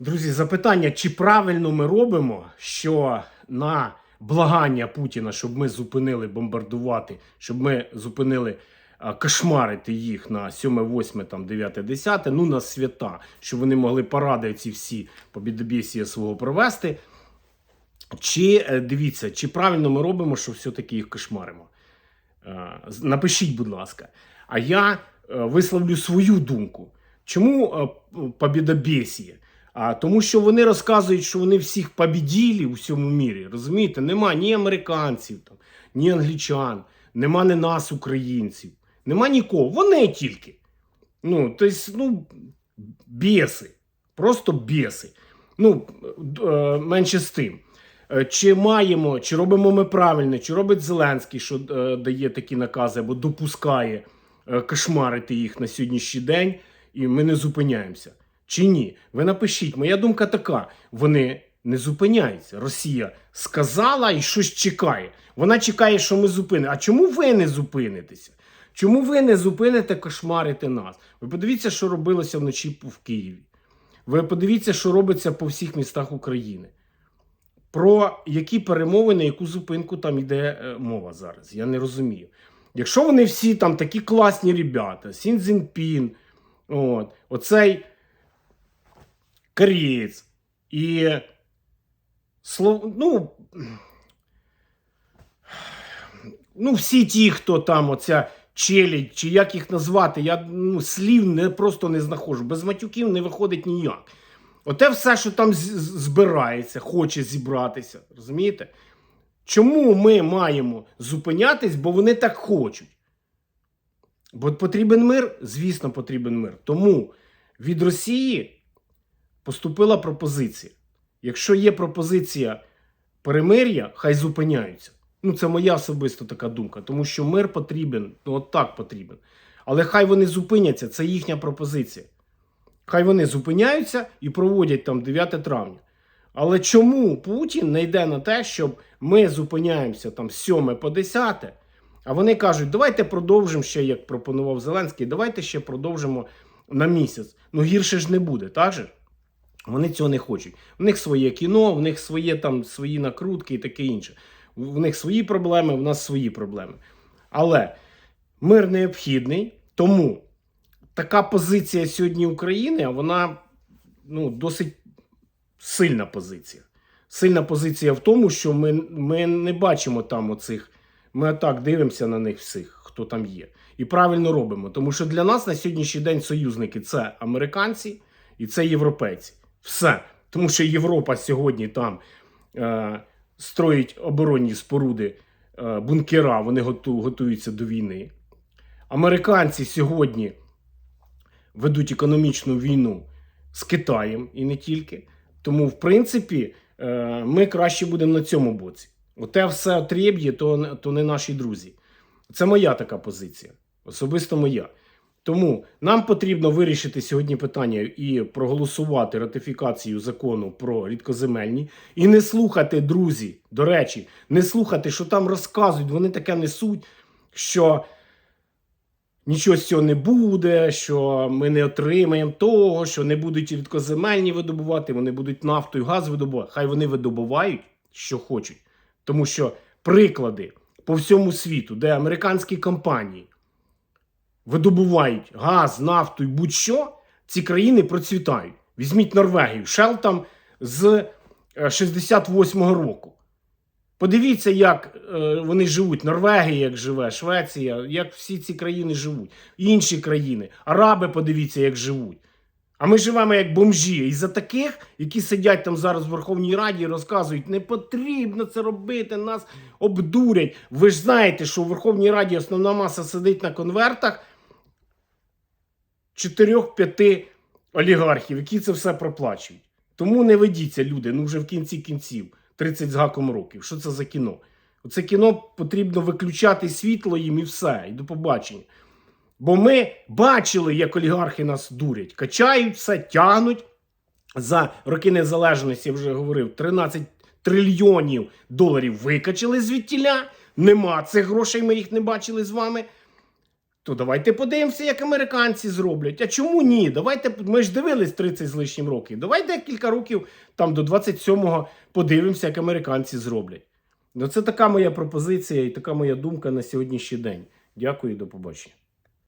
Друзі, запитання, чи правильно ми робимо, що на благання Путіна, щоб ми зупинили бомбардувати, щоб ми зупинили кошмарити їх на 7, 8, там, 9, 10, ну на свята, щоб вони могли паради ці всі побідобєсія свого провести. Чи е, дивіться, чи правильно ми робимо, що все-таки їх кошмаримо? Напишіть, будь ласка. А я е, висловлю свою думку. Чому е, п- побідобєсіє? А тому, що вони розказують, що вони всіх побіділи у всьому мірі. Розумієте, нема ні американців, там, ні англічан, нема не нас, українців, нема нікого. Вони тільки. Ну, тобто, ну, біси. Просто біси. Ну, е, менше з тим. Е, Чи маємо, чи робимо ми правильно, чи робить Зеленський, що е, дає такі накази, або допускає кошмарити їх на сьогоднішній день, і ми не зупиняємося. Чи ні? Ви напишіть, моя думка така: вони не зупиняються. Росія сказала і щось чекає. Вона чекає, що ми зупинимо. А чому ви не зупинитеся? Чому ви не зупините кошмарити нас? Ви подивіться, що робилося вночі в Києві. Ви подивіться, що робиться по всіх містах України. Про які перемовини, яку зупинку там йде е, мова зараз. Я не розумію. Якщо вони всі там такі класні ребята, Сін Цзіньпін, от, оцей і слов, ну, ну, всі ті, хто там, оця челядь, чи як їх назвати, я ну, слів не, просто не знаходжу. Без матюків не виходить ніяк. Оте все, що там збирається, хоче зібратися. Розумієте? Чому ми маємо зупинятись, бо вони так хочуть? Бо потрібен мир? Звісно, потрібен мир. Тому від Росії поступила пропозиція. Якщо є пропозиція перемир'я, хай зупиняються. Ну, це моя особиста така думка, тому що мир потрібен, ну от так потрібен. Але хай вони зупиняться, це їхня пропозиція. Хай вони зупиняються і проводять там 9 травня. Але чому Путін не йде на те, щоб ми зупиняємося там з 7 по 10, а вони кажуть, давайте продовжимо ще, як пропонував Зеленський, давайте ще продовжимо на місяць. Ну гірше ж не буде, так же? Вони цього не хочуть. В них своє кіно, в них своє там свої накрутки і таке інше. В них свої проблеми, в нас свої проблеми. Але мир необхідний, тому така позиція сьогодні України, вона ну, досить сильна позиція. Сильна позиція в тому, що ми, ми не бачимо там оцих. Ми так дивимося на них всіх, хто там є. І правильно робимо. Тому що для нас на сьогоднішній день союзники це американці і це європейці. Все. Тому що Європа сьогодні там е, строїть оборонні споруди, е, бункера, вони готу, готуються до війни. Американці сьогодні ведуть економічну війну з Китаєм і не тільки. Тому, в принципі, е, ми краще будемо на цьому боці. Оте все отрєб'є, то, то не наші друзі. Це моя така позиція, особисто моя. Тому нам потрібно вирішити сьогодні питання і проголосувати ратифікацію закону про рідкоземельні, і не слухати, друзі, до речі, не слухати, що там розказують, вони таке несуть, що нічого з цього не буде, що ми не отримаємо того, що не будуть рідкоземельні видобувати, вони будуть нафту і газ видобувати. Хай вони видобувають, що хочуть. Тому що приклади по всьому світу, де американські компанії видобувають газ, нафту і будь-що, ці країни процвітають. Візьміть Норвегію, Шел там з е, 68-го року. Подивіться, як е, вони живуть. Норвегія, як живе, Швеція, як всі ці країни живуть. Інші країни. Араби, подивіться, як живуть. А ми живемо як бомжі. І за таких, які сидять там зараз в Верховній Раді і розказують, не потрібно це робити, нас обдурять. Ви ж знаєте, що в Верховній Раді основна маса сидить на конвертах 4-5 олігархів, які це все проплачують. Тому не ведіться, люди, ну вже в кінці кінців, 30 з гаком років. Що це за кіно? Оце кіно потрібно виключати світло їм і все, і до побачення. Бо ми бачили, як олігархи нас дурять, качають все, тягнуть. За роки незалежності, я вже говорив, 13 трильйонів доларів викачали звідтіля. Нема цих грошей, ми їх не бачили з вами. То давайте подивимося, як американці зроблять. А чому ні? Давайте ми ж дивились 30 з лишнім років. Давай декілька років там до 27-го подивимося, як американці зроблять. Ну, це така моя пропозиція і така моя думка на сьогоднішній день. Дякую до побачення.